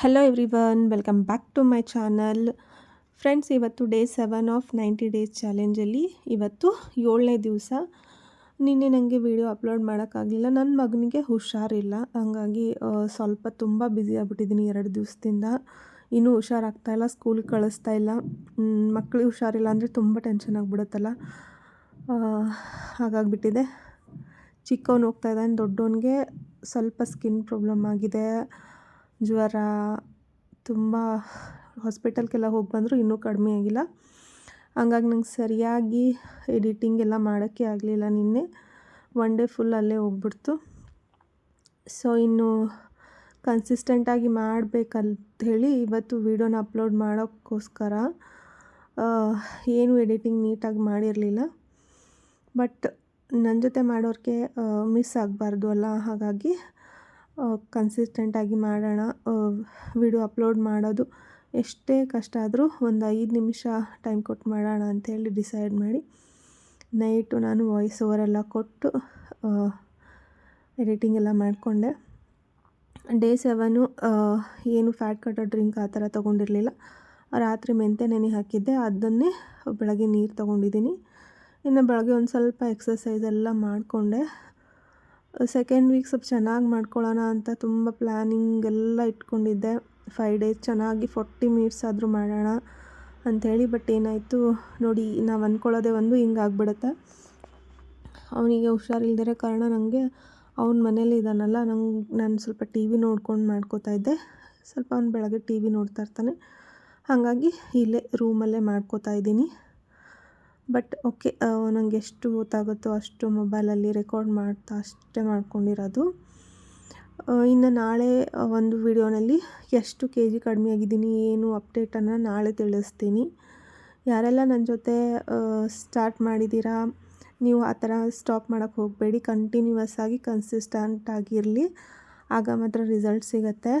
Hello everyone welcome back to my channel friends ಇವತ್ತು day seven of ninety days ಚಾಲೆಂಜಲ್ಲಿ ಇವತ್ತು ಏಳನೇ ದಿವಸ. ನಿನ್ನೆ ನನಗೆ ವಿಡಿಯೋ ಅಪ್ಲೋಡ್ ಮಾಡೋಕ್ಕಾಗಲಿಲ್ಲ ನನ್ನ ಮಗನಿಗೆ ಹುಷಾರಿಲ್ಲ. ಹಂಗಾಗಿ ಸ್ವಲ್ಪ ತುಂಬ ಬ್ಯುಸಿ ಆಗಿಬಿಟ್ಟಿದ್ದೀನಿ ಎರಡು ದಿವಸದಿಂದ. ಇನ್ನೂ ಹುಷಾರಾಗ್ತಾಯಿಲ್ಲ ಸ್ಕೂಲಿಗೆ ಕಳಿಸ್ತಾ ಇಲ್ಲ. ಮಕ್ಕಳಿಗೆ ಹುಷಾರಿಲ್ಲ ಅಂದರೆ ತುಂಬ ಟೆನ್ಷನ್ ಆಗಿಬಿಡುತ್ತಲ್ಲ. ಹಾಗಾಗಿಬಿಟ್ಟಿದೆ. ಚಿಕ್ಕವನು ಹೋಗ್ತಾ ಇದ್ದಾನೆ, ದೊಡ್ಡವನಿಗೆ ಸ್ವಲ್ಪ ಸ್ಕಿನ್ ಪ್ರಾಬ್ಲಮ್ ಆಗಿದೆ. ಜ್ವರ ತುಂಬ ಹಾಸ್ಪಿಟಲ್ಗೆಲ್ಲ ಹೋಗಿ ಬಂದರೂ ಇನ್ನೂ ಕಡಿಮೆ ಆಗಿಲ್ಲ. ಹಂಗಾಗಿ ನಂಗೆ ಸರಿಯಾಗಿ ಎಡಿಟಿಂಗ್ ಎಲ್ಲ ಮಾಡೋಕ್ಕೆ ಆಗಲಿಲ್ಲ ನಿನ್ನೆ. ಒನ್ ಡೇ ಫುಲ್ ಅಲ್ಲೇ ಹೋಗ್ಬಿಡ್ತು. ಸೊ ಇನ್ನು ಕನ್ಸಿಸ್ಟೆಂಟಾಗಿ ಮಾಡಬೇಕಂತ ಹೇಳಿ ಇವತ್ತು ವೀಡಿಯೋನ ಅಪ್ಲೋಡ್ ಮಾಡೋಕ್ಕೋಸ್ಕರ ಏನು ಎಡಿಟಿಂಗ್ ನೀಟಾಗಿ ಮಾಡಿರಲಿಲ್ಲ. ಬಟ್ ನನ್ನ ಜೊತೆ ಮಾಡೋರಿಗೆ ಮಿಸ್ ಆಗಬಾರ್ದು ಅಲ್ಲ ಹಾಗಾಗಿ ಕನ್ಸಿಸ್ಟೆಂಟಾಗಿ ಮಾಡೋಣ ವಿಡಿಯೋ ಅಪ್ಲೋಡ್ ಮಾಡೋದು. ಎಷ್ಟೇ ಕಷ್ಟ ಆದರೂ ಒಂದು ಐದು ನಿಮಿಷ ಟೈಮ್ ಕೊಟ್ಟು ಮಾಡೋಣ ಅಂಥೇಳಿ ಡಿಸೈಡ್ ಮಾಡಿ. ನೈಟು ನಾನು ವಾಯ್ಸ್ ಓವರೆಲ್ಲ ಕೊಟ್ಟು ಎಡಿಟಿಂಗ್ ಎಲ್ಲ ಮಾಡಿಕೊಂಡೆ. ಡೇ ಸೆವೆನು ಏನು ಫ್ಯಾಟ್ ಕಟ್ಟೋ ಡ್ರಿಂಕ್ ಆ ಥರ ತೊಗೊಂಡಿರಲಿಲ್ಲ. ರಾತ್ರಿ ಮೆಂತೆ ನೆನೆ ಹಾಕಿದ್ದೆ, ಅದನ್ನೇ ಬೆಳಗ್ಗೆ ನೀರು ತೊಗೊಂಡಿದ್ದೀನಿ. ಇನ್ನು ಬೆಳಗ್ಗೆ ಒಂದು ಸ್ವಲ್ಪ ಎಕ್ಸಸೈಸ್ ಎಲ್ಲ ಮಾಡಿಕೊಂಡೆ. ಸೆಕೆಂಡ್ ವೀಕ್ ಸ್ವಲ್ಪ ಚೆನ್ನಾಗಿ ಮಾಡ್ಕೊಳ್ಳೋಣ ಅಂತ ತುಂಬ ಪ್ಲ್ಯಾನಿಂಗ್ ಎಲ್ಲ ಇಟ್ಕೊಂಡಿದ್ದೆ. ಫೈವ್ ಡೇಸ್ ಚೆನ್ನಾಗಿ ಫೋರ್ಟಿ ಮಿನಿಟ್ಸ್ ಆದರೂ ಮಾಡೋಣ ಅಂಥೇಳಿ ಬಟ್ ಏನಾಯಿತು ನೋಡಿ, ನಾವು ಅಂದ್ಕೊಳ್ಳೋದೇ ಒಂದು ಹಿಂಗಾಗ್ಬಿಡುತ್ತೆ ಅವನಿಗೆ ಹುಷಾರಿಲ್ದಿರೋ ಕಾರಣ ನನಗೆ ಅವನ ಮನೇಲಿ ಇದ್ದಾನಲ್ಲ ನಂಗೆ, ನಾನು ಸ್ವಲ್ಪ ಟಿ ವಿ ನೋಡ್ಕೊಂಡು ಮಾಡ್ಕೋತಾ ಇದ್ದೆ. ಸ್ವಲ್ಪ ಅವ್ನು ಬೆಳಗ್ಗೆ ಟಿ ವಿ ನೋಡ್ತಾ ಇರ್ತಾನೆ. ಹಾಗಾಗಿ ಇಲ್ಲೇ ರೂಮಲ್ಲೇ ಮಾಡ್ಕೋತಾ ಇದ್ದೀನಿ. ಬಟ್ ಓಕೆ ನನಗೆ ಎಷ್ಟು ಗೊತ್ತಾಗುತ್ತೋ ಅಷ್ಟು ಮೊಬೈಲಲ್ಲಿ ರೆಕಾರ್ಡ್ ಮಾಡ್ತಾ ಅಷ್ಟೇ ಮಾಡ್ಕೊಂಡಿರೋದು. ಇನ್ನು ನಾಳೆ ಒಂದು ವಿಡಿಯೋನಲ್ಲಿ ಎಷ್ಟು ಕೆ ಜಿ ಕಡಿಮೆ ಆಗಿದ್ದೀನಿ, ಏನು ಅಪ್ಡೇಟನ್ನು ನಾಳೆ ತಿಳಿಸ್ತೀನಿ. ಯಾರೆಲ್ಲ ನನ್ನ ಜೊತೆ ಸ್ಟಾರ್ಟ್ ಮಾಡಿದ್ದೀರಾ, ನೀವು ಆ ಥರ ಸ್ಟಾಪ್ ಮಾಡೋಕ್ಕೆ ಹೋಗಬೇಡಿ ಕಂಟಿನ್ಯೂಯಸ್ ಆಗಿ ಕನ್ಸಿಸ್ಟೆಂಟ್ ಆಗಿರಲಿ. ಆಗ ಮಾತ್ರ ರಿಸಲ್ಟ್ ಸಿಗತ್ತೆ.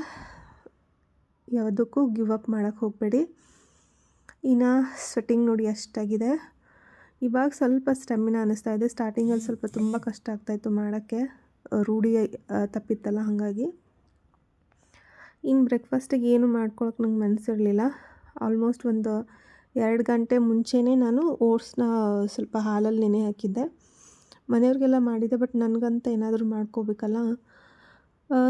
ಯಾವುದಕ್ಕೂ ಗಿವ್ ಅಪ್ ಮಾಡೋಕ್ಕೆ ಹೋಗಬೇಡಿ. ಇನ್ನು ಸ್ವೆಟ್ಟಿಂಗ್ ನೋಡಿ ಎಷ್ಟಾಗಿದೆ. ಇವಾಗ ಸ್ವಲ್ಪ ಸ್ಟೆಮಿನ ಅನ್ನಿಸ್ತಾ ಇದೆ. ಸ್ಟಾರ್ಟಿಂಗಲ್ಲಿ ಸ್ವಲ್ಪ ತುಂಬ ಕಷ್ಟ ಆಗ್ತಾಯಿತ್ತು ಮಾಡೋಕ್ಕೆ. ರೂಢಿ ತಪ್ಪಿತ್ತಲ್ಲ ಹಾಗಾಗಿ. ಇನ್ನು ಬ್ರೇಕ್ಫಾಸ್ಟಿಗೆ ಏನು ಮಾಡ್ಕೊಳಕ್ಕೆ ನಂಗೆ ಮನಸ್ಸಿರಲಿಲ್ಲ ಆಲ್ಮೋಸ್ಟ್ ಒಂದು ಎರಡು ಗಂಟೆ ಮುಂಚೆನೇ ನಾನು ಓಟ್ಸ್ನ ಸ್ವಲ್ಪ ಹಾಲಲ್ಲಿ ನೆನೆ ಹಾಕಿದ್ದೆ. ಮನೆಯವ್ರಿಗೆಲ್ಲ ಮಾಡಿದ್ದೆ ಬಟ್ ನನಗಂತ ಏನಾದರೂ ಮಾಡ್ಕೋಬೇಕಲ್ಲ?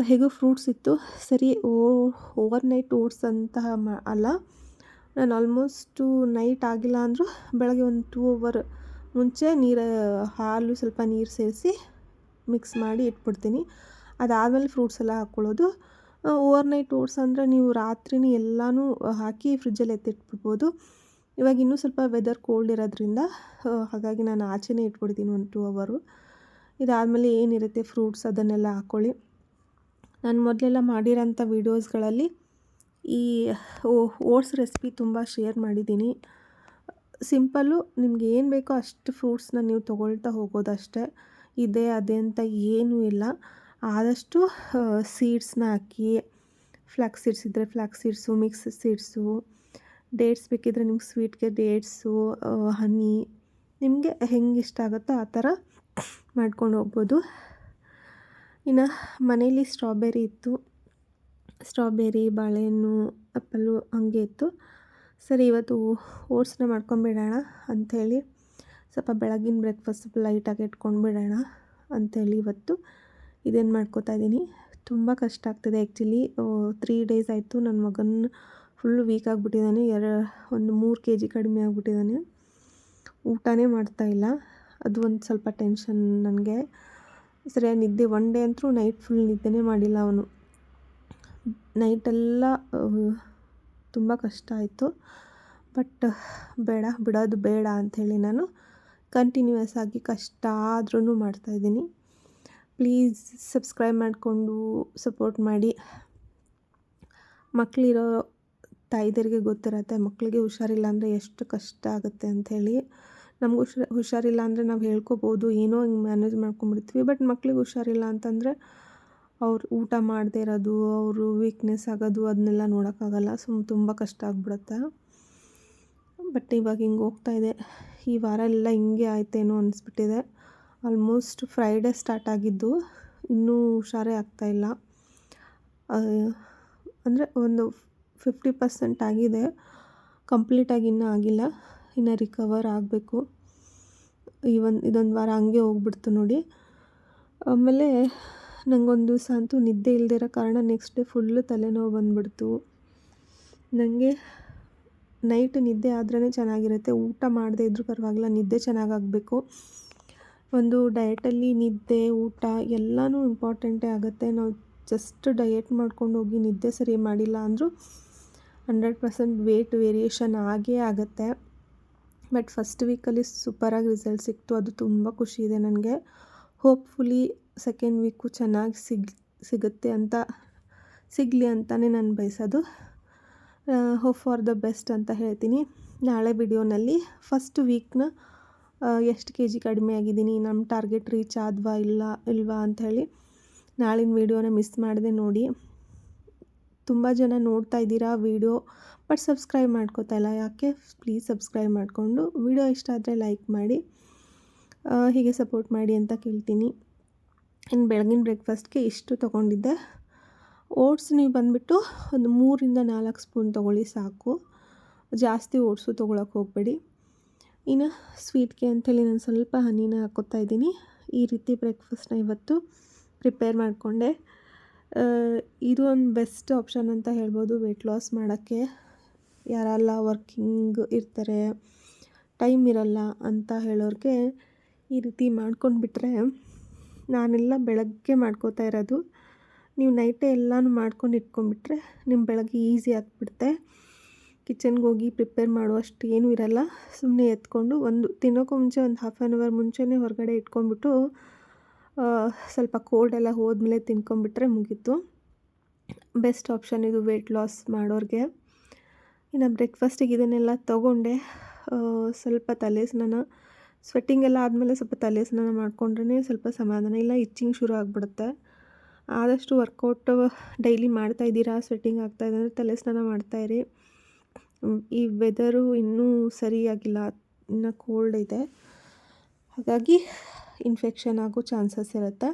ಹೇಗೂ ಫ್ರೂಟ್ಸ್ ಇತ್ತು. ಸರಿ ಓ ಓವರ್ ನೈಟ್ ಓಟ್ಸ್ ಅಂತ ಮಾ ಅಲ್ಲ. ನಾನು ಆಲ್ಮೋಸ್ಟು ನೈಟ್ ಆಗಿಲ್ಲ ಅಂದರೂ ಬೆಳಗ್ಗೆ ಒಂದು ಟೂ ಅವರ್ ಮುಂಚೆ ನೀರು, ಹಾಲು ಸ್ವಲ್ಪ ನೀರು ಸೇರಿಸಿ ಮಿಕ್ಸ್ ಮಾಡಿ ಇಟ್ಬಿಡ್ತೀನಿ. ಅದಾದಮೇಲೆ ಫ್ರೂಟ್ಸ್ ಎಲ್ಲ ಹಾಕ್ಕೊಳ್ಳೋದು. ಓವರ್ ನೈಟ್ ಓಟ್ಸ್ ಅಂದರೆ ನೀವು ರಾತ್ರಿನೇ ಎಲ್ಲನೂ ಹಾಕಿ ಫ್ರಿಜ್ಜಲ್ಲಿ ಎತ್ತಿಟ್ಬಿಡ್ಬೋದು. ಇವಾಗ ಇನ್ನೂ ಸ್ವಲ್ಪ ವೆದರ್ ಕೋಲ್ಡ್ ಇರೋದ್ರಿಂದ ಹಾಗಾಗಿ ನಾನು ಆಚೆನೇ ಇಟ್ಬಿಡ್ತೀನಿ ಒಂದು ಟೂ ಅವರು ಇದಾದಮೇಲೆ ಏನಿರುತ್ತೆ ಫ್ರೂಟ್ಸ್ ಅದನ್ನೆಲ್ಲ ಹಾಕ್ಕೊಳ್ಳಿ. ನಾನು ಮೊದಲೆಲ್ಲ ಮಾಡಿರೋಂಥ ವೀಡಿಯೋಸ್ಗಳಲ್ಲಿ ಈ ಓಟ್ಸ್ ರೆಸಿಪಿ ತುಂಬ ಶೇರ್ ಮಾಡಿದ್ದೀನಿ. ಸಿಂಪಲ್ಲು ನಿಮ್ಗೆ ಏನು ಬೇಕೋ ಅಷ್ಟು ಫ್ರೂಟ್ಸ್ನ ನೀವು ತೊಗೊಳ್ತಾ ಹೋಗೋದಷ್ಟೇ. ಇದೆ, ಅದೇ ಅಂತ ಏನೂ ಇಲ್ಲ. ಆದಷ್ಟು ಸೀಡ್ಸ್ನ ಹಾಕಿ, ಫ್ಲಾಕ್ಸ್ ಸೀಡ್ಸ್ ಇದ್ದರೆ flax seeds, mix seeds, dates ಬೇಕಿದ್ರೆ ನಿಮ್ಗೆ ಸ್ವೀಟ್ಗೆ ಡೇಟ್ಸು ಹನಿ, ನಿಮಗೆ ಹೆಂಗೆ ಇಷ್ಟ ಆಗುತ್ತೋ ಆ ಥರ ಮಾಡ್ಕೊಂಡು ಹೋಗ್ಬೋದು. ಇನ್ನು ಮನೇಲಿ ಸ್ಟ್ರಾಬೆರಿ ಇತ್ತು. ಸ್ಟ್ರಾಬೆರಿ, ಬಾಳೆಹಣ್ಣು ಆ್ಯಪಲ್ಲು ಹಂಗೆ ಇತ್ತು. ಸರಿ, ಇವತ್ತು ಓಟ್ಸ್ನ ಮಾಡ್ಕೊಂಬಿಡೋಣ ಅಂಥೇಳಿ, ಸ್ವಲ್ಪ ಬೆಳಗಿನ ಬ್ರೇಕ್ಫಾಸ್ಟ್ ಸ್ವಲ್ಪ ಲೈಟಾಗಿ ಇಟ್ಕೊಂಡು ಬಿಡೋಣ ಅಂಥೇಳಿ ಇವತ್ತು ಇದೇನು ಮಾಡ್ಕೋತಾ ಇದ್ದೀನಿ. ತುಂಬ ಕಷ್ಟ ಆಗ್ತಿದೆ ಆ್ಯಕ್ಚುಲಿ. ತ್ರೀ ಡೇಸ್ ಆಯಿತು. ನನ್ನ ಮಗನ ಫುಲ್ಲು ವೀಕ್ ಆಗಿಬಿಟ್ಟಿದ್ದಾನೆ. ಎರ, ಒಂದು ಮೂರು ಕೆ ಜಿ ಕಡಿಮೆ ಆಗಿಬಿಟ್ಟಿದ್ದಾನೆ. ಊಟನೇ ಮಾಡ್ತಾಯಿಲ್ಲ ಅದು ಒಂದು ಸ್ವಲ್ಪ ಟೆನ್ಷನ್ ನನಗೆ. ಸರಿಯಾಗಿ ನಿದ್ದೆ ಒನ್ ಡೇ ಅಂತೂ ನೈಟ್ ಫುಲ್ ನಿದ್ದೆನೇ ಮಾಡಿಲ್ಲ ಅವನು. ನೈಟೆಲ್ಲ ತುಂಬ ಕಷ್ಟ ಆಯಿತು. ಬಟ್, ಬೇಡ, ಬಿಡೋದು ಬೇಡ ಅಂಥೇಳಿ ನಾನು ಕಂಟಿನ್ಯೂಯಸ್ ಆಗಿ ಕಷ್ಟ ಆದ್ರೂ ಮಾಡ್ತಾಯಿದ್ದೀನಿ ಪ್ಲೀಸ್ ಸಬ್ಸ್ಕ್ರೈಬ್ ಮಾಡಿಕೊಂಡು ಸಪೋರ್ಟ್ ಮಾಡಿ. ಮಕ್ಕಳಿರೋ ತಾಯಿದರಿಗೆ ಗೊತ್ತಿರತ್ತೆ ಮಕ್ಕಳಿಗೆ ಹುಷಾರಿಲ್ಲ ಅಂದರೆ ಎಷ್ಟು ಕಷ್ಟ ಆಗುತ್ತೆ ಅಂಥೇಳಿ. ನಮ್ಗೆ ಹುಷಾರ್, ಹುಷಾರಿಲ್ಲ ಅಂದರೆ ನಾವು ಹೇಳ್ಕೊಬೋದು, ಏನೋ ಹಿಂಗೆ ಮ್ಯಾನೇಜ್ ಮಾಡ್ಕೊಂಬಿಡ್ತೀವಿ ಬಟ್ ಮಕ್ಳಿಗೆ ಹುಷಾರಿಲ್ಲ ಅಂತಂದರೆ ಅವ್ರು ಊಟ ಮಾಡದೇ ಇರೋದು, ಅವರು ವೀಕ್ನೆಸ್ ಆಗೋದು ಅದನ್ನೆಲ್ಲ ನೋಡೋಕ್ಕಾಗಲ್ಲ. ಸುಮ್ ತುಂಬ ಕಷ್ಟ ಆಗ್ಬಿಡುತ್ತೆ. ಬಟ್ ಇವಾಗ ಹಿಂಗೆ ಹೋಗ್ತಾ ಇದೆ. ಈ ವಾರ ಎಲ್ಲ ಹಿಂಗೆ ಆಯ್ತೇನೋ ಅನಿಸ್ಬಿಟ್ಟಿದೆ. ಆಲ್ಮೋಸ್ಟ್ ಫ್ರೈಡೇ ಸ್ಟಾರ್ಟ್ ಆಗಿದ್ದು, ಇನ್ನೂ ಹುಷಾರೇ ಆಗ್ತಾಯಿಲ್ಲ ಅಂದರೆ ಒಂದು ಫಿಫ್ಟಿ ಪರ್ಸೆಂಟ್ ಆಗಿದೆ. ಕಂಪ್ಲೀಟಾಗಿ ಇನ್ನೂ ಆಗಿಲ್ಲ. ಇನ್ನು ರಿಕವರ್ ಆಗಬೇಕು. ಈ ಒಂದು, ಇದೊಂದು ವಾರ ಹಂಗೆ ಹೋಗ್ಬಿಡ್ತು ನೋಡಿ. ಆಮೇಲೆ ನನಗೊಂದು ದಿವಸ ಅಂತೂ ನಿದ್ದೆ ಇರೋ ಕಾರಣ ನೆಕ್ಸ್ಟ್ ಡೇ ಫುಲ್ಲು ತಲೆನೋವು ಬಂದ್ಬಿಡ್ತು. ನನಗೆ ನೈಟ್ ನಿದ್ದೆ ಆದ್ರೇ ಚೆನ್ನಾಗಿರುತ್ತೆ, ಊಟ ಮಾಡದೇ ಇದ್ದರೂ ಪರವಾಗಿಲ್ಲ, ನಿದ್ದೆ ಚೆನ್ನಾಗಾಗಬೇಕು. ಒಂದು ಡಯಟಲ್ಲಿ ನಿದ್ದೆ, ಊಟ ಎಲ್ಲನೂ ಇಂಪಾರ್ಟೆಂಟೇ ಆಗುತ್ತೆ. ನಾವು ಜಸ್ಟ್ ಡಯಟ್ ಮಾಡ್ಕೊಂಡು ಹೋಗಿ ನಿದ್ದೆ ಸರಿ ಮಾಡಿಲ್ಲ ಅಂದರೂ ಹಂಡ್ರೆಡ್ ಪರ್ಸೆಂಟ್ ವೇಟ್ ವೇರಿಯೇಷನ್ ಆಗೇ ಆಗುತ್ತೆ. ಬಟ್ ಫಸ್ಟ್ ವೀಕಲ್ಲಿ ಸೂಪರಾಗಿ ರಿಸಲ್ಟ್ ಸಿಕ್ತು, ಅದು ತುಂಬ ಖುಷಿ ಇದೆ ನನಗೆ. ಹೋಪ್ಫುಲಿ ಸೆಕೆಂಡ್ ವೀಕು ಚೆನ್ನಾಗಿ ಸಿಗ್, ಸಿಗುತ್ತೆ ಅಂತ, ಸಿಗಲಿ ಅಂತಲೇ ನಾನು ಬಯಸೋದು. ಹೋಪ್ ಫಾರ್ ದ ಬೆಸ್ಟ್ ಅಂತ ಹೇಳ್ತೀನಿ. ನಾಳೆ ವಿಡಿಯೋನಲ್ಲಿ ಫಸ್ಟ್ ವೀಕ್ನ ಎಷ್ಟು ಕೆ ಜಿ ಕಡಿಮೆ ಆಗಿದ್ದೀನಿ ನಮ್ಮ ಟಾರ್ಗೆಟ್ ರೀಚ್ ಆದ್ವಾ ಇಲ್ಲ, ಇಲ್ವಾ ಅಂಥೇಳಿ ನಾಳಿನ ವೀಡಿಯೋನ ಮಿಸ್ ಮಾಡಿದೆ ನೋಡಿ. ತುಂಬ ಜನ ನೋಡ್ತಾ ಇದ್ದೀರಾ ವೀಡಿಯೋ ಬಟ್ ಸಬ್ಸ್ಕ್ರೈಬ್ ಮಾಡ್ಕೋತಾ ಇಲ್ಲ. ಯಾಕೆ? ಪ್ಲೀಸ್ ಸಬ್ಸ್ಕ್ರೈಬ್ ಮಾಡಿಕೊಂಡು. ವೀಡಿಯೋ ಇಷ್ಟ ಆದರೆ ಲೈಕ್ ಮಾಡಿ ಹೀಗೆ ಸಪೋರ್ಟ್ ಮಾಡಿ ಅಂತ ಕೇಳ್ತೀನಿ. ಇನ್ನು ಬೆಳಗಿನ ಬ್ರೇಕ್ಫಾಸ್ಟ್ಗೆ ಇಷ್ಟು ತೊಗೊಂಡಿದ್ದೆ. ಓಟ್ಸ್ ನೀವು ಬಂದುಬಿಟ್ಟು ಒಂದು ಮೂರಿಂದ ನಾಲ್ಕು ಸ್ಪೂನ್ ತೊಗೊಳ್ಳಿ ಸಾಕು. ಜಾಸ್ತಿ ಓಟ್ಸು ತೊಗೊಳಕ್ಕೆ ಹೋಗಬೇಡಿ. ಇನ್ನು ಸ್ವೀಟ್ಗೆ ಅಂಥೇಳಿ ನಾನು ಸ್ವಲ್ಪ ಹನಿನ ಹಾಕೋತಾ ಇದ್ದೀನಿ. ಈ ರೀತಿ ಬ್ರೇಕ್ಫಾಸ್ಟ್ನ ಇವತ್ತು ಪ್ರಿಪೇರ್ ಮಾಡಿಕೊಂಡೆ. ಇದು ಒಂದು ಬೆಸ್ಟ್ ಆಪ್ಷನ್ ಅಂತ ಹೇಳ್ಬೋದು ವೆಯ್ಟ್ ಲಾಸ್ ಮಾಡೋಕ್ಕೆ. ಯಾರೆಲ್ಲ ವರ್ಕಿಂಗ್ ಇರ್ತಾರೆ, ಟೈಮ್ ಇರಲ್ಲ ಅಂತ ಹೇಳೋರಿಗೆ ಈ ರೀತಿ ಮಾಡ್ಕೊಂಡ್ಬಿಟ್ರೆ ನಾನೆಲ್ಲ ಬೆಳಗ್ಗೆ ಮಾಡ್ಕೋತಾ ಇರೋದು. ನೀವು ನೈಟೇ ಎಲ್ಲನೂ ಮಾಡ್ಕೊಂಡು ಇಟ್ಕೊಂಡ್ಬಿಟ್ರೆ ನಿಮ್ಮ ಬೆಳಗ್ಗೆ ಈಸಿ ಆಗಿಬಿಡುತ್ತೆ. ಕಿಚನ್ಗೆ ಹೋಗಿ ಪ್ರಿಪೇರ್ ಮಾಡುವಷ್ಟು ಏನೂ ಇರಲ್ಲ. ಸುಮ್ಮನೆ ಎತ್ಕೊಂಡು ಒಂದು ತಿನ್ನೋಕ್ಕೂ ಮುಂಚೆ ಒಂದು ಹಾಫ್ ಆನ್ ಅವರ್ ಮುಂಚೆನೇ ಹೊರಗಡೆ ಇಟ್ಕೊಂಡ್ಬಿಟ್ಟು ಸ್ವಲ್ಪ ಕೋಲ್ಡ್ ಎಲ್ಲ ಹೋದ್ಮೇಲೆ ತಿನ್ಕೊಂಬಿಟ್ರೆ ಮುಗೀತು. ಬೆಸ್ಟ್ ಆಪ್ಷನ್ ಇದು ವೆಯ್ಟ್ ಲಾಸ್ ಮಾಡೋರಿಗೆ. ಇನ್ನು ಬ್ರೇಕ್ಫಾಸ್ಟಿಗೆ ಇದನ್ನೆಲ್ಲ ತೊಗೊಂಡೆ. ಸ್ವಲ್ಪ ತಲೆ ಸ್ನಾನ ಸ್ವೆಟ್ಟಿಂಗ್ ಎಲ್ಲ ಆದಮೇಲೆ ಸ್ವಲ್ಪ ತಲೆ ಸ್ನಾನ ಮಾಡಿಕೊಂಡ್ರೆ ಸ್ವಲ್ಪ ಸಮಾಧಾನ. ಇಲ್ಲ ಇಚ್ಚಿಂಗ್ ಶುರು ಆಗಿಬಿಡುತ್ತೆ. ಆದಷ್ಟು ವರ್ಕೌಟ್ ಡೈಲಿ ಮಾಡ್ತಾ ಇದ್ದೀರಾ? ಸ್ವೆಟ್ಟಿಂಗ್ ಆಗ್ತಾಯಿದೆ ಅಂದರೆ ತಲೆ ಸ್ನಾನ ಮಾಡ್ತಾಯಿರಿ ಈ ವೆದರು ಇನ್ನೂ ಸರಿಯಾಗಿಲ್ಲ ಇನ್ನು ಕೋಲ್ಡ್ ಇದೆ. ಹಾಗಾಗಿ ಇನ್ಫೆಕ್ಷನ್ ಆಗೋ ಚಾನ್ಸಸ್ ಇರುತ್ತೆ.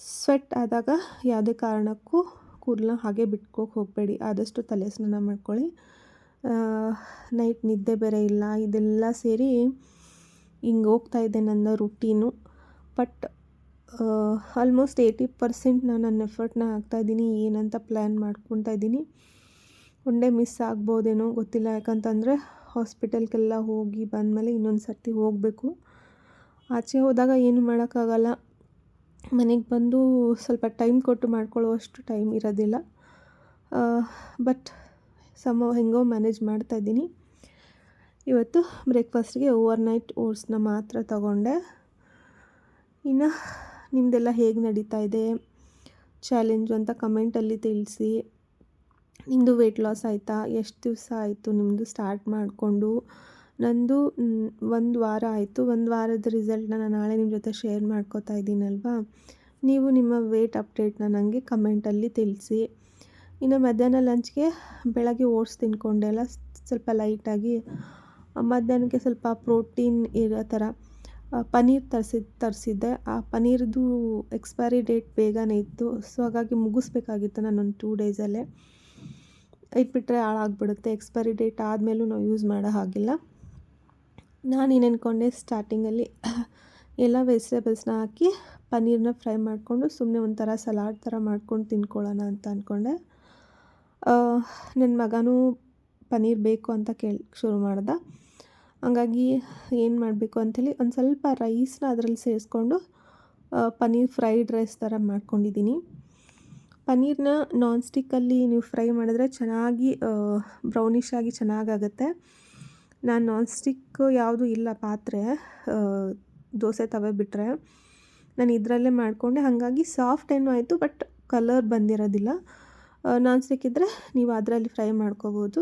ಸ್ವೆಟ್ ಆದಾಗ ಯಾವುದೇ ಕಾರಣಕ್ಕೂ ಕೂದಲನ್ನ ಹಾಗೆ ಬಿಟ್ಕೋಕೆ ಹೋಗಬೇಡಿ. ಆದಷ್ಟು ತಲೆ ಸ್ನಾನ ಮಾಡ್ಕೊಳ್ಳಿ. ನೈಟ್ ನಿದ್ದೆ ಬೇರೆ ಇಲ್ಲ. ಇದೆಲ್ಲ ಸೇರಿ ಹಿಂಗೆ ಇದೆ ನನ್ನ routine. But almost eighty percent ನಾನು ನನ್ನ ಎಫರ್ಟ್ನ ಹಾಕ್ತಾಯಿದ್ದೀನಿ ಏನಂತ ಪ್ಲ್ಯಾನ್ ಮಾಡ್ಕೊತಾ ಇದ್ದೀನಿ. ಒಂದೇ ಮಿಸ್ ಆಗ್ಬೋದೇನೋ ಗೊತ್ತಿಲ್ಲ. ಯಾಕಂತಂದರೆ ಹಾಸ್ಪಿಟಲ್ಗೆಲ್ಲ ಹೋಗಿ ಬಂದಮೇಲೆ ಇನ್ನೊಂದು ಸರ್ತಿ ಹೋಗಬೇಕು. ಆಚೆ ಹೋದಾಗ ಏನು ಮಾಡೋಕ್ಕಾಗಲ್ಲ. ಮನೆಗೆ ಬಂದು ಸ್ವಲ್ಪ ಟೈಮ್ ಕೊಟ್ಟು ಮಾಡ್ಕೊಳ್ಳುವಷ್ಟು ಟೈಮ್ ಇರೋದಿಲ್ಲ. ಬಟ್ ಸಮ ಹೆಂಗೋ ಮ್ಯಾನೇಜ್ ಮಾಡ್ತಾಯಿದ್ದೀನಿ ಇವತ್ತು ಬ್ರೇಕ್ಫಾಸ್ಟ್ಗೆ ಓವರ್ ನೈಟ್ ಓಟ್ಸ್ನ ಮಾತ್ರ ತಗೊಂಡೆ. ಇನ್ನು ನಿಮ್ಮದೆಲ್ಲ ಹೇಗೆ ನಡೀತಾ ಇದೆ? ಚಾಲೆಂಜು ಅಂತ ಕಮೆಂಟಲ್ಲಿ ತಿಳಿಸಿ. ನಿಮ್ಮದು ವೆಯ್ಟ್ ಲಾಸ್ ಆಯಿತಾ? ಎಷ್ಟು ದಿವಸ ಆಯಿತು ನಿಮ್ಮದು ಸ್ಟಾರ್ಟ್ ಮಾಡಿಕೊಂಡು? ನಂದು ಒಂದು ವಾರ ಆಯಿತು. ಒಂದು ವಾರದ ರಿಸಲ್ಟ್ನ ನಾನು ನಾಳೆ ನಿಮ್ಮ ಜೊತೆ ಶೇರ್ ಮಾಡ್ಕೋತಾ ಇದ್ದೀನಲ್ವಾ? ನೀವು ನಿಮ್ಮ ವೆಯ್ಟ್ ಅಪ್ಡೇಟ್ನ ನನಗೆ ಕಮೆಂಟಲ್ಲಿ ತಿಳಿಸಿ. ಇನ್ನು ಮಧ್ಯಾಹ್ನ ಲಂಚ್ಗೆ ಬೆಳಗ್ಗೆ ಓಟ್ಸ್ ತಿನ್ಕೊಂಡೆಲ್ಲ ಸ್ವಲ್ಪ ಲೈಟಾಗಿ ಮಧ್ಯಾಹ್ನಕ್ಕೆ ಸ್ವಲ್ಪ ಪ್ರೋಟೀನ್ ಇರೋ ಥರ ಪನ್ನೀರ್ ತರಿಸಿ, ತರಿಸಿದ್ದೆ. ಆ ಪನ್ನೀರ್ದು ಎಕ್ಸ್ಪೈರಿ ಡೇಟ್ ಬೇಗನೆ ಇತ್ತು ಸೊ ಹಾಗಾಗಿ ಮುಗಿಸ್ಬೇಕಾಗಿತ್ತು ನಾನೊಂದು ಟೂ ಡೇಸಲ್ಲೇ ಇಟ್ಬಿಟ್ರೆ ಹಾಳಾಗ್ಬಿಡುತ್ತೆ ಎಕ್ಸ್ಪೈರಿ ಡೇಟ್ ಆದಮೇಲೂ ನಾವು ಯೂಸ್ ಮಾಡೋ ಹಾಗಿಲ್ಲ. ನಾನು ಅಂದ್ಕೊಂಡೆ ಸ್ಟಾರ್ಟಿಂಗಲ್ಲಿ ಎಲ್ಲ ವೆಜಿಟೇಬಲ್ಸ್ನ ಹಾಕಿ ಪನ್ನೀರನ್ನ ಫ್ರೈ ಮಾಡಿಕೊಂಡು ಸುಮ್ಮನೆ ಒಂಥರ ಸಲಾಡ್ ಥರ ಮಾಡ್ಕೊಂಡು ತಿನ್ಕೊಳ್ಳೋಣ ಅಂತ ಅಂದ್ಕೊಂಡೆ ನನ್ನ ಮಗನೂ ಪನ್ನೀರ್ ಬೇಕು ಅಂತ ಕೇಳಿ, ಶುರು ಮಾಡ್ದೆ. ಹಂಗಾಗಿ ಏನು ಮಾಡಬೇಕು ಅಂಥೇಳಿ ಒಂದು ಸ್ವಲ್ಪ ರೈಸ್ನ ಅದರಲ್ಲಿ ಸೇರಿಸ್ಕೊಂಡು ಪನ್ನೀರ್ ಫ್ರೈಡ್ ರೈಸ್ ಥರ ಮಾಡ್ಕೊಂಡಿದ್ದೀನಿ ಪನ್ನೀರ್ನ ನಾನ್ ಸ್ಟಿಕ್ಕಲ್ಲಿ ನೀವು ಫ್ರೈ ಮಾಡಿದ್ರೆ ಚೆನ್ನಾಗಿ ಬ್ರೌನಿಷ್ ಆಗಿ ಚೆನ್ನಾಗಾಗತ್ತೆ. ನಾನು ನಾನ್ ಸ್ಟಿಕ್ ಯಾವುದು ಇಲ್ಲ ಪಾತ್ರೆ ದೋಸೆ ತವೆ ಬಿಟ್ಟರೆ ನಾನು ಇದರಲ್ಲೇ ಮಾಡಿಕೊಂಡೆ, ಹಾಗಾಗಿ ಸಾಫ್ಟ್ ಏನೂ ಆಯಿತು ಬಟ್ ಕಲರ್ ಬಂದಿರೋದಿಲ್ಲ. ನಾನ್ ಸ್ಟಿಕ್ ಇದ್ದರೆ ನೀವು ಅದರಲ್ಲಿ ಫ್ರೈ ಮಾಡ್ಕೋಬೋದು.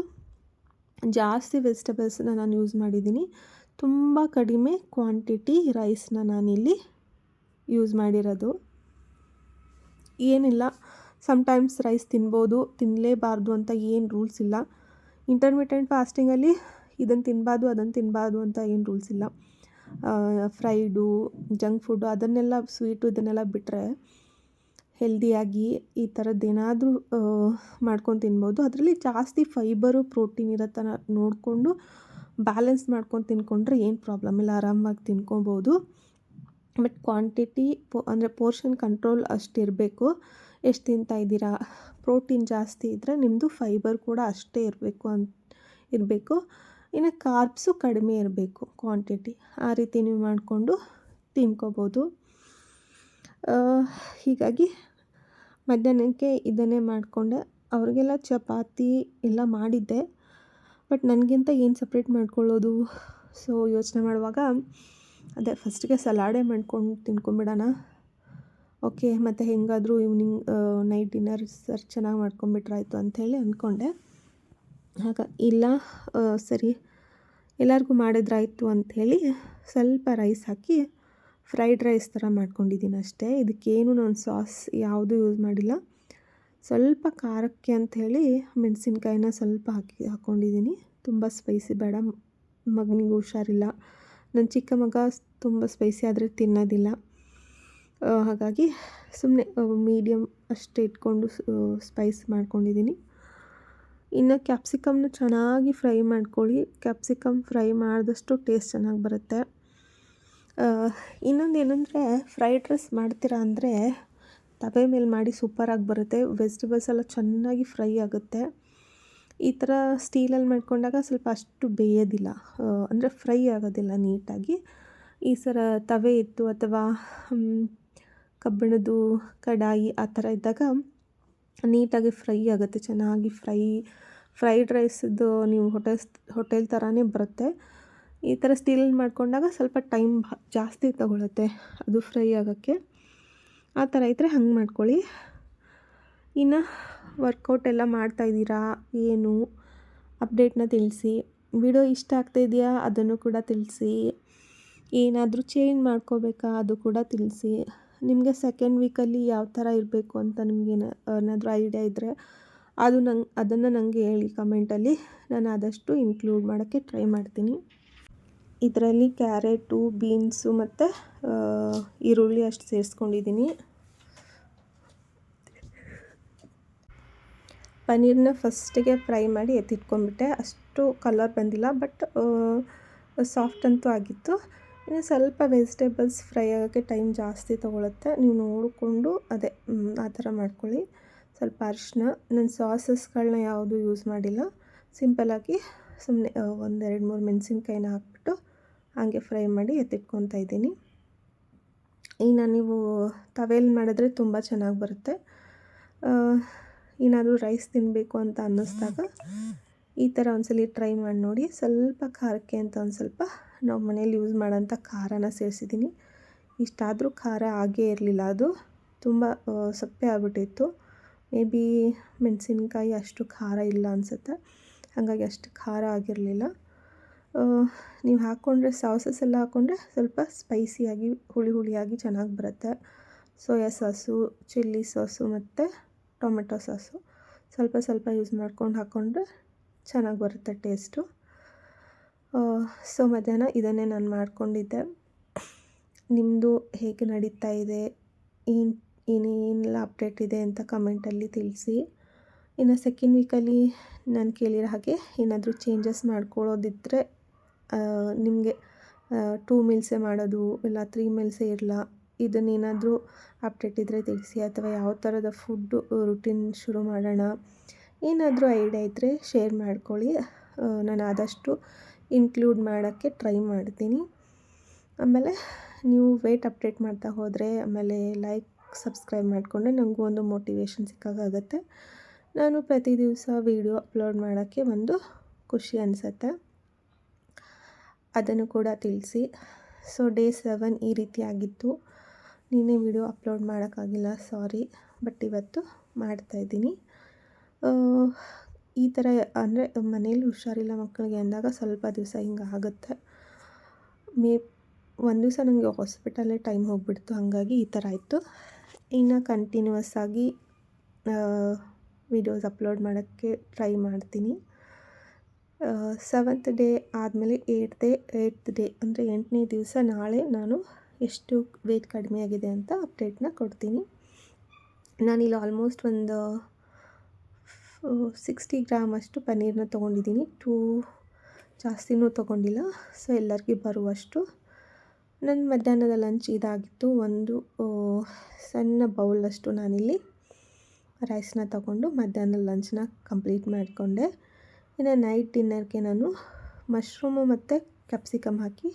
ಜಾಸ್ತಿ ವೆಜಿಟೇಬಲ್ಸ್ನ ನಾನು ಯೂಸ್ ಮಾಡಿದ್ದೀನಿ. ತುಂಬ ಕಡಿಮೆ ಕ್ವಾಂಟಿಟಿ ರೈಸ್ನ ನಾನಿಲ್ಲಿ ಯೂಸ್ ಮಾಡಿರೋದು. ಏನಿಲ್ಲ ಸಮ್ಟೈಮ್ಸ್ ರೈಸ್ ತಿನ್ಬೋದು ತಿನ್ನಲೇಬಾರ್ದು ಅಂತ ಏನು ರೂಲ್ಸ್ ಇಲ್ಲ. ಇಂಟರ್ಮಿಟೆಂಟ್ ಫಾಸ್ಟಿಂಗಲ್ಲಿ ಇದನ್ನು ತಿನ್ನಬಾರ್ದು ಅದನ್ನು ತಿನ್ನಬಾರ್ದು ಅಂತ ಏನು ರೂಲ್ಸ್ ಇಲ್ಲ. ಫ್ರೈಡು ಜಂಕ್ ಫುಡ್ಡು ಅದನ್ನೆಲ್ಲ ಸ್ವೀಟು ಇದನ್ನೆಲ್ಲ ಬಿಟ್ಟರೆ ಹೆಲ್ದಿಯಾಗಿ ಈ ಥರದ್ದೇನಾದರೂ ಮಾಡ್ಕೊಂಡು ತಿನ್ಬೋದು. ಅದರಲ್ಲಿ ಜಾಸ್ತಿ ಫೈಬರು, ಪ್ರೋಟೀನ್ ಇರೋ ಥರ ನೋಡಿಕೊಂಡು ಬ್ಯಾಲೆನ್ಸ್ ಮಾಡ್ಕೊಂಡು ತಿನ್ಕೊಂಡ್ರೆ ಏನು ಪ್ರಾಬ್ಲಮ್ ಇಲ್ಲ. ಆರಾಮಾಗಿ ತಿನ್ಕೊಬೋದು. ಬಟ್ ಕ್ವಾಂಟಿಟಿ ಪೋ, ಅಂದರೆ ಪೋರ್ಷನ್ ಕಂಟ್ರೋಲ್ ಅಷ್ಟಿರಬೇಕು. ಎಷ್ಟು ತಿಂತಾ ಇದ್ದೀರಾ? ಪ್ರೋಟೀನ್ ಜಾಸ್ತಿ ಇದ್ದರೆ ನಿಮ್ಮದು ಫೈಬರ್ ಕೂಡ ಅಷ್ಟೇ ಇರಬೇಕು ಅಂತ ಇರಬೇಕು. ಇನ್ನು ಕಾರ್ಬ್ಸು ಕಡಿಮೆ ಇರಬೇಕು ಕ್ವಾಂಟಿಟಿ. ಆ ರೀತಿ ನೀವು ಮಾಡಿಕೊಂಡು ತಿನ್ಕೋಬೋದು. ಹೀಗಾಗಿ ಮಧ್ಯಾಹ್ನಕ್ಕೆ ಇದನ್ನೇ ಮಾಡಿಕೊಂಡೆ. ಅವ್ರಿಗೆಲ್ಲ ಚಪಾತಿ ಎಲ್ಲ ಮಾಡಿದ್ದೆ. ಬಟ್ ನನಗಿಂತ ಏನು ಸಪ್ರೇಟ್ ಮಾಡ್ಕೊಳ್ಳೋದು? ಸೊ ಯೋಚನೆ ಮಾಡುವಾಗ ಅದೇ ಫಸ್ಟಿಗೆ ಸಲಾಡೇ ಮಾಡ್ಕೊಂಡು ತಿನ್ಕೊಂಬಿಡೋಣ. ಓಕೆ ಮತ್ತು ಹೆಂಗಾದರೂ ಈವ್ನಿಂಗ್ ನೈಟ್ ಡಿನ್ನರ್ ಸರ್ ಚೆನ್ನಾಗಿ ಮಾಡ್ಕೊಂಬಿಟ್ರಾಯ್ತು ಅಂಥೇಳಿ ಅಂದ್ಕೊಂಡೆ ಆಗ ಇಲ್ಲ ಸರಿ, ಎಲ್ಲರಿಗೂ ಮಾಡಿದ್ರಾಯ್ತು ಅಂಥೇಳಿ ಸ್ವಲ್ಪ ರೈಸ್ ಹಾಕಿ ಫ್ರೈಡ್ ರೈಸ್ ಥರ ಮಾಡ್ಕೊಂಡಿದ್ದೀನಿ ಅಷ್ಟೇ. ಇದಕ್ಕೇನು ನಾನು ಸಾಸ್ ಯಾವುದೂ ಯೂಸ್ ಮಾಡಿಲ್ಲ. ಸ್ವಲ್ಪ ಖಾರಕ್ಕೆ ಅಂಥೇಳಿ ಮೆಣಸಿನ್ಕಾಯಿನ ಸ್ವಲ್ಪ ಹಾಕಿ ಹಾಕ್ಕೊಂಡಿದ್ದೀನಿ ತುಂಬ ಸ್ಪೈಸಿ ಬೇಡ. ಮಗನಿಗೆ ಹುಷಾರಿಲ್ಲ. ನನ್ನ ಚಿಕ್ಕ ಮಗ ತುಂಬ ಸ್ಪೈಸಿ ಆದರೆ ತಿನ್ನೋದಿಲ್ಲ. ಹಾಗಾಗಿ ಸುಮ್ಮನೆ ಮೀಡಿಯಮ್ ಅಷ್ಟೇ ಇಟ್ಕೊಂಡು ಸ್ಪೈಸ್ ಮಾಡ್ಕೊಂಡಿದ್ದೀನಿ. ಇನ್ನು ಕ್ಯಾಪ್ಸಿಕಮ್ನ ಚೆನ್ನಾಗಿ ಫ್ರೈ ಮಾಡ್ಕೊಳ್ಳಿ. ಕ್ಯಾಪ್ಸಿಕಮ್ ಫ್ರೈ ಮಾಡಿದಷ್ಟು ಟೇಸ್ಟ್ ಚೆನ್ನಾಗಿ ಬರುತ್ತೆ. ಇನ್ನೊಂದು ಏನಂದರೆ ಫ್ರೈಡ್ ರೈಸ್ ಮಾಡ್ತೀರಾ ಅಂದರೆ ತವೆ ಮೇಲೆ ಮಾಡಿ ಸೂಪರಾಗಿ ಬರುತ್ತೆ. ವೆಜಿಟೇಬಲ್ಸ್ ಎಲ್ಲ ಚೆನ್ನಾಗಿ ಫ್ರೈ ಆಗುತ್ತೆ. ಈ ಥರ ಸ್ಟೀಲಲ್ಲಿ ಮಾಡಿಕೊಂಡಾಗ ಸ್ವಲ್ಪ ಅಷ್ಟು ಬೇಯೋದಿಲ್ಲ. ಅಂದರೆ ಫ್ರೈ ಆಗೋದಿಲ್ಲ ನೀಟಾಗಿ. ಈ ಥರ ತವೆ ಇತ್ತು ಅಥವಾ ಕಬ್ಬಿಣದ್ದು ಕಡಾಯಿ ಆ ಥರ ಇದ್ದಾಗ ನೀಟಾಗಿ ಫ್ರೈ ಆಗುತ್ತೆ. ಚೆನ್ನಾಗಿ ಫ್ರೈ ಫ್ರೈಡ್ ರೈಸದ್ದು ನೀವು ಹೋಟೆಲ್ಸ್ ಹೋಟೆಲ್ ಥರನೇ ಬರುತ್ತೆ. ಈ ಥರ ಸ್ಟೀಲಲ್ಲಿ ಮಾಡಿಕೊಂಡಾಗ ಸ್ವಲ್ಪ ಟೈಮ್ ಜಾಸ್ತಿ ತಗೊಳುತ್ತೆ, ಅದು ಫ್ರೈ ಆಗೋಕ್ಕೆ. ಆ ಥರ ಇದ್ದರೆ ಹಂಗೆ ಮಾಡ್ಕೊಳ್ಳಿ. ಇನ್ನು ವರ್ಕೌಟ್ ಎಲ್ಲ ಮಾಡ್ತಾಯಿದ್ದೀರಾ ಏನು? ಅಪ್ಡೇಟ್ನ ತಿಳಿಸಿ. ವಿಡಿಯೋ ಇಷ್ಟ ಆಗ್ತಾಯಿದೆಯಾ ಅದನ್ನು ಕೂಡ ತಿಳಿಸಿ. ಏನಾದರೂ ಚೇಂಜ್ ಮಾಡ್ಕೋಬೇಕಾ, ಅದು ಕೂಡ ತಿಳಿಸಿ. ನಿಮಗೆ ಸೆಕೆಂಡ್ ವೀಕಲ್ಲಿ ಯಾವ ಥರ ಇರಬೇಕು ಅಂತ ನಿಮಗೆ ಏನಾದರೂ ಐಡಿಯಾ ಇದ್ದರೆ ಅದು ನಂಗೆ, ಅದನ್ನು ನನಗೆ ಹೇಳಿ ಕಮೆಂಟಲ್ಲಿ. ನಾನು ಆದಷ್ಟು ಇನ್ಕ್ಲೂಡ್ ಮಾಡೋಕ್ಕೆ ಟ್ರೈ ಮಾಡ್ತೀನಿ. ಇದರಲ್ಲಿ ಕ್ಯಾರೆಟು, ಬೀನ್ಸು ಮತ್ತು ಈರುಳ್ಳಿ ಅಷ್ಟು ಸೇರಿಸ್ಕೊಂಡಿದ್ದೀನಿ. ಪನ್ನೀರನ್ನ ಫಸ್ಟಿಗೆ ಫ್ರೈ ಮಾಡಿ ಎತ್ತಿಟ್ಕೊಂಡ್ಬಿಟ್ಟೆ. ಅಷ್ಟು ಕಲರ್ ಬಂದಿಲ್ಲ, ಬಟ್ ಸಾಫ್ಟ್ ಅಂತೂ ಆಗಿತ್ತು. ಇನ್ನು ಸ್ವಲ್ಪ ವೆಜಿಟೇಬಲ್ಸ್ ಫ್ರೈ ಆಗೋಕ್ಕೆ ಟೈಮ್ ಜಾಸ್ತಿ ತೊಗೊಳುತ್ತೆ. ನೀವು ನೋಡಿಕೊಂಡು ಅದೇ ಆ ಥರ ಮಾಡ್ಕೊಳ್ಳಿ. ಸ್ವಲ್ಪ ಅರಿಶಿನ. ನಾನು ಸಾಸಸ್ಗಳನ್ನ ಯಾವುದೂ ಯೂಸ್ ಮಾಡಿಲ್ಲ. ಸಿಂಪಲ್ಲಾಗಿ ಸುಮ್ಮನೆ ಒಂದೆರಡು ಮೂರು ಮೆಣಸಿನ್ಕಾಯಿನ ಹಾಕ್ಬಿಟ್ಟು ಹಾಗೆ ಫ್ರೈ ಮಾಡಿ ಎತ್ತಿಟ್ಕೊತಾ ಇದ್ದೀನಿ. ಇನ್ನು ನೀವು ತವೇಲಿ ಮಾಡಿದ್ರೆ ತುಂಬ ಚೆನ್ನಾಗಿ ಬರುತ್ತೆ. ಏನಾದರೂ ರೈಸ್ ತಿನ್ನಬೇಕು ಅಂತ ಅನ್ನಿಸ್ದಾಗ ಈ ಥರ ಒಂದ್ಸಲ ಟ್ರೈ ಮಾಡಿ ನೋಡಿ. ಸ್ವಲ್ಪ ಖಾರಕ್ಕೆ ಅಂತ ಒಂದು ಸ್ವಲ್ಪ ನಾವು ಮನೇಲಿ ಯೂಸ್ ಮಾಡೋಂಥ ಖಾರನ ಸೇರಿಸಿದ್ದೀನಿ. ಇಷ್ಟಾದರೂ ಖಾರ ಆಗೇ ಇರಲಿಲ್ಲ ಅದು. ತುಂಬ ಸಪ್ಪೆ ಆಗಿಬಿಟ್ಟಿತ್ತು. ಮೇ ಬಿ ಮೆಣಸಿನ್ಕಾಯಿ ಅಷ್ಟು ಖಾರ ಇಲ್ಲ ಅನಿಸುತ್ತೆ. ಹಾಗಾಗಿ ಅಷ್ಟು ಖಾರ ಆಗಿರಲಿಲ್ಲ. ನೀವು ಹಾಕ್ಕೊಂಡ್ರೆ ಸಾಸಸ್ ಎಲ್ಲ ಹಾಕ್ಕೊಂಡ್ರೆ ಸ್ವಲ್ಪ ಸ್ಪೈಸಿಯಾಗಿ ಹುಳಿ ಹುಳಿಯಾಗಿ ಚೆನ್ನಾಗಿ ಬರುತ್ತೆ. ಸೋಯಾ ಸಾಸು, ಚಿಲ್ಲಿ ಸಾಸು ಮತ್ತು ಟೊಮೆಟೊ ಸಾಸು. ಸ್ವಲ್ಪ ಸ್ವಲ್ಪ ಯೂಸ್ ಮಾಡ್ಕೊಂಡು ಹಾಕ್ಕೊಂಡ್ರೆ ಚೆನ್ನಾಗಿ ಬರುತ್ತೆ ಟೇಸ್ಟು ಸೊ ಮಧ್ಯಾಹ್ನ ಇದನ್ನೇ ನಾನು ಮಾಡ್ಕೊಂಡಿದ್ದೆ. ನಿಮ್ಮದು ಹೇಗೆ ನಡೀತಾ ಇದೆ? ಏನು, ಏನೇನೆಲ್ಲ ಅಪ್ಡೇಟ್ ಇದೆ ಅಂತ ಕಮೆಂಟಲ್ಲಿ ತಿಳಿಸಿ. ಇನ್ನು ಸೆಕೆಂಡ್ ವೀಕಲ್ಲಿ ನಾನು ಕೇಳಿರೋ ಹಾಗೆ ಏನಾದರೂ ಚೇಂಜಸ್ ಮಾಡ್ಕೊಳ್ಳೋದಿದ್ದರೆ ನಿಮಗೆ ಟೂ ಮೀಲ್ಸೇ ಮಾಡೋದು ಇಲ್ಲ ತ್ರೀ ಮೀಲ್ಸೇ ಇರಲ್ಲ ಇದನ್ನೇನಾದರೂ ಅಪ್ಡೇಟ್ ಇದ್ದರೆ ತಿಳಿಸಿ ಅಥವಾ ಯಾವ ಥರದ ಫುಡ್ಡು ರುಟೀನ್ ಶುರು ಮಾಡೋಣ? ಏನಾದರೂ ಐಡಿಯಾ ಇದ್ದರೆ ಶೇರ್ ಮಾಡ್ಕೊಳ್ಳಿ. ನಾನು ಆದಷ್ಟು ಇನ್ಕ್ಲೂಡ್ ಮಾಡೋಕ್ಕೆ ಟ್ರೈ ಮಾಡ್ತೀನಿ. ಆಮೇಲೆ ನೀವು ವೆಯ್ಟ್ ಅಪ್ಡೇಟ್ ಮಾಡ್ತಾ ಹೋದರೆ ಆಮೇಲೆ ಲೈಕ್ ಸಬ್ಸ್ಕ್ರೈಬ್ ಮಾಡಿಕೊಂಡ್ರೆ ನನಗೂ ಒಂದು ಮೋಟಿವೇಶನ್ ಸಿಕ್ಕಾಗುತ್ತೆ ನಾನು ಪ್ರತಿ ದಿವಸ ವೀಡಿಯೋ ಅಪ್ಲೋಡ್ ಮಾಡೋಕ್ಕೆ ಒಂದು ಖುಷಿ ಅನಿಸುತ್ತೆ. ಅದನ್ನು ಕೂಡ ತಿಳಿಸಿ. ಸೊ ಡೇ ಸೆವೆನ್ ಈ ರೀತಿ ಆಗಿತ್ತು ನಿನ್ನೆ ವಿಡಿಯೋ ಅಪ್ಲೋಡ್ ಮಾಡೋಕ್ಕಾಗಿಲ್ಲ ಸಾರಿ ಬಟ್ ಇವತ್ತು ಮಾಡ್ತಾಯಿದ್ದೀನಿ ಈ ಥರ ಅಂದರೆ ಮನೇಲಿ ಹುಷಾರಿಲ್ಲ ಮಕ್ಕಳಿಗೆ ಅಂದಾಗ ಸ್ವಲ್ಪ ದಿವಸ ಹಿಂಗೆ ಆಗುತ್ತೆ. ಮೇ, ಒಂದು ದಿವಸ ನನಗೆ ಹಾಸ್ಪಿಟಲೇ ಟೈಮ್ ಹೋಗಿಬಿಡ್ತು, ಹಾಗಾಗಿ ಈ ಥರ ಆಯಿತು. ಇನ್ನು ಕಂಟಿನ್ಯೂಸ್ ಆಗಿ ವಿಡಿಯೋಸ್ ಅಪ್ಲೋಡ್ ಮಾಡೋಕ್ಕೆ ಟ್ರೈ ಮಾಡ್ತೀನಿ. ಸೆವೆಂತ್ ಡೇ ಆದಮೇಲೆ ಏಯ್ಟ್ ಡೇ ಏಯ್ಟ್ ಡೇ ಅಂದರೆ ಎಂಟನೇ ದಿವಸ ನಾಳೆ ನಾನು ಎಷ್ಟು ವೇಟ್ ಕಡಿಮೆ ಆಗಿದೆ ಅಂತ ಅಪ್ಡೇಟ್ನ ಕೊಡ್ತೀನಿ. ನಾನಿಲ್ಲಿ ಆಲ್ಮೋಸ್ಟ್ ಒಂದು ಸಿಕ್ಸ್ಟಿ ಗ್ರಾಮ್ ಅಷ್ಟು ಪನ್ನೀರನ್ನ ತೊಗೊಂಡಿದ್ದೀನಿ. ಟೂ ಜಾಸ್ತಿನೂ ತೊಗೊಂಡಿಲ್ಲ ಸೊ ಎಲ್ಲರಿಗೂ ಬರುವಷ್ಟು. ನನ್ನ ಮಧ್ಯಾಹ್ನದ ಲಂಚ್ ಇದಾಗಿತ್ತು, ಒಂದು ಸಣ್ಣ ಬೌಲಷ್ಟು ನಾನಿಲ್ಲಿ ರೈಸ್ನ ತಗೊಂಡು ಮಧ್ಯಾಹ್ನದ ಲಂಚ್ನ ಕಂಪ್ಲೀಟ್ ಮಾಡಿಕೊಂಡೆ. ಇನ್ನು ನೈಟ್ ಡಿನ್ನರ್ಗೆ ನಾನು ಮಶ್ರೂಮು ಮತ್ತು ಕ್ಯಾಪ್ಸಿಕಮ್ ಹಾಕಿ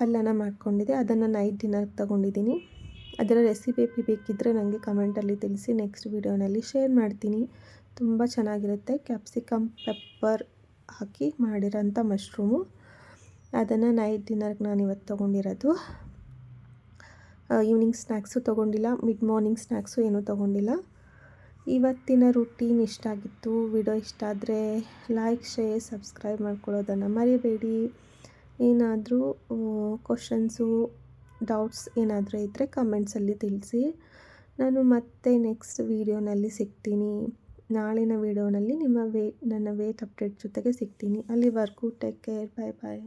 ಪಲ್ಯನ ಮಾಡ್ಕೊಂಡಿದ್ದೆ. ಅದನ್ನು ನೈಟ್ ಡಿನ್ನರ್ಗೆ ತೊಗೊಂಡಿದ್ದೀನಿ. ಅದರ ರೆಸಿಪಿ ಬೇಕಿದ್ದರೆ ನನಗೆ ಕಮೆಂಟಲ್ಲಿ ತಿಳಿಸಿ. ನೆಕ್ಸ್ಟ್ ವೀಡಿಯೋನಲ್ಲಿ ಶೇರ್ ಮಾಡ್ತೀನಿ. ತುಂಬ ಚೆನ್ನಾಗಿರುತ್ತೆ. ಕ್ಯಾಪ್ಸಿಕಮ್ ಪೆಪ್ಪರ್ ಹಾಕಿ ಮಾಡಿರೋಂಥ ಮಶ್ರೂಮು ಅದನ್ನು ನೈಟ್ ಡಿನ್ನರ್ಗೆ ನಾನು ಇವತ್ತು ತೊಗೊಂಡಿರೋದು. ಈವ್ನಿಂಗ್ ಸ್ನ್ಯಾಕ್ಸು ತೊಗೊಂಡಿಲ್ಲ. ಮಿಡ್ ಮಾರ್ನಿಂಗ್ ಸ್ನ್ಯಾಕ್ಸು ಏನೂ ತೊಗೊಂಡಿಲ್ಲ. ಇವತ್ತಿನ ರುಟೀನ್ ಇಷ್ಟ ಆಗಿತ್ತು ವಿಡಿಯೋ ಇಷ್ಟ ಆದರೆ ಲೈಕ್ ಶೇರ್ ಸಬ್ಸ್ಕ್ರೈಬ್ ಮಾಡ್ಕೊಳ್ಳೋದನ್ನು ಮರಿಬೇಡಿ. ಏನಾದರೂ ಕ್ವಶನ್ಸು ಡೌಟ್ಸ್ ಏನಾದರೂ ಇದ್ದರೆ ಕಮೆಂಟ್ಸಲ್ಲಿ ತಿಳಿಸಿ. ನಾನು ಮತ್ತೆ ನೆಕ್ಸ್ಟ್ ವೀಡಿಯೋನಲ್ಲಿ ಸಿಗ್ತೀನಿ. ನಾಳಿನ ವೀಡಿಯೋನಲ್ಲಿ ನಿಮ್ಮ ವೇ ನನ್ನ ವೇಟ್ ಅಪ್ಡೇಟ್ ಜೊತೆಗೆ ಸಿಗ್ತೀನಿ. ಅಲ್ಲಿವರೆಗೂ ಟೇಕ್ ಕೇರ್ ಬಾಯ್ ಬಾಯ್